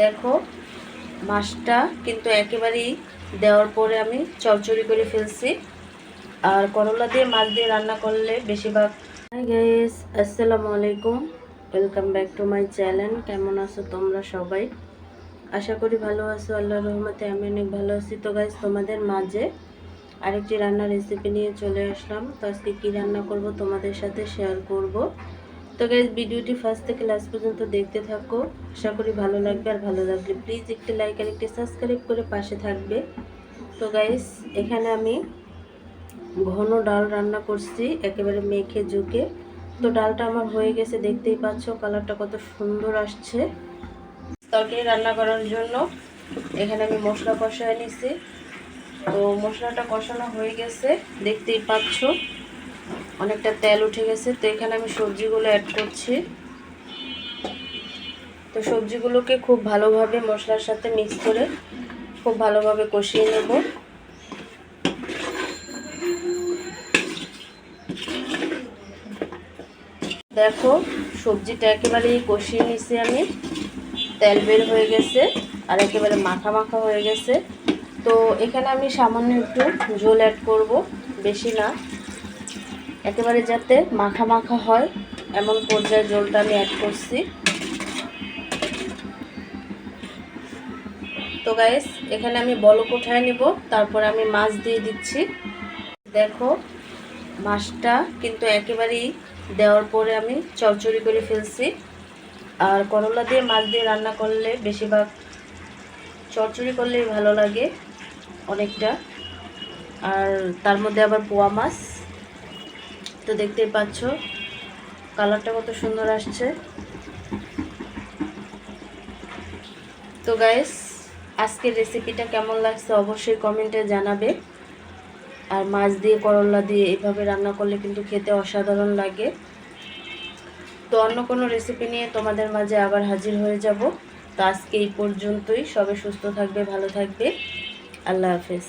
দেখো, মাছটা কিন্তু একেবারেই দেওয়ার পরে আমি চচ্চড়ি করে ফেলছি। আর করলা দিয়ে মাছ দিয়ে রান্না করলে বেশিরভাগ গাইস আসসালামু আলাইকুম। Welcome back to my channel কেমন আছো তোমরা সবাই? আশা করি ভালো আছো আল্লাহ রহমতে আমি অনেক ভালো আছি। তো গাইস তোমাদের মাঝে আরেকটি রান্নার রেসিপি নিয়ে চলে আসলাম। তো আজকে কী রান্না করব তোমাদের সাথে শেয়ার করব। তো গাইজ ভিডিওটি ফার্স্ট থেকে লাস্ট পর্যন্ত দেখতে থাকো। আশা করি ভালো লাগবে আর ভালো লাগলে প্লিজ একটি লাইক আর একটি সাবস্ক্রাইব করে পাশে থাকবে। তো গাইজ এখানে আমি ঘন ডাল রান্না করছি, একেবারে মেখে ঝুঁকে। তো ডালটা আমার হয়ে গেছে, দেখতেই পাচ্ছ কালারটা কত সুন্দর আসছে। তরকারি রান্না করার জন্য এখানে আমি মশলা কষায় নিছি। তো মশলাটা কষানো হয়ে গেছে, দেখতেই পাচ্ছ। অনেকটা তেল উঠে গেছে। তো এখানে আমি সবজিগুলো অ্যাড করছি। তো সবজিগুলোকে খুব ভালোভাবে মশলার সাথে মিক্স করে খুব ভালোভাবে কষিয়ে নেব। দেখো, সবজিটা একেবারেই কষিয়ে নিছি আমি। তেল বের হয়ে গেছে আর একেবারে মাখা মাখা হয়ে গেছে। তো এখানে আমি সামান্য একটু ঝোল অ্যাড করব, বেশি না। একেবারে যাতে মাখা মাখা হয়, এমন পর্যায়ে জলটা আমি অ্যাড করছি। তো গাইস এখানে আমি বলক উঠায় নেব, তারপরে আমি মাছ দিয়ে দিচ্ছি। দেখো, মাছটা কিন্তু একেবারেই দেওয়ার পরে আমি চচ্চড়ি করে ফেলছি। আর করলা দিয়ে মাছ দিয়ে রান্না করলে বেশিরভাগ চচ্চড়ি করলেই ভালো লাগে অনেকটা। আর তার মধ্যে আবার পোয়া মাছ। তো দেখতেই পাচ্ছ, কালারটা কত সুন্দর আসছে। তো গাইস আজকের রেসিপিটা কেমন লাগছে অবশ্যই কমেন্টে জানাবে। আর মাছ দিয়ে, করলা দিয়ে এভাবে রান্না করলে কিন্তু খেতে অসাধারণ লাগে। তো অন্য কোনো রেসিপি নিয়ে তোমাদের মাঝে আবার হাজির হয়ে যাব। তো আজকে এই পর্যন্তই। সবে সুস্থ থাকবে, ভালো থাকবে। আল্লাহ হাফেজ।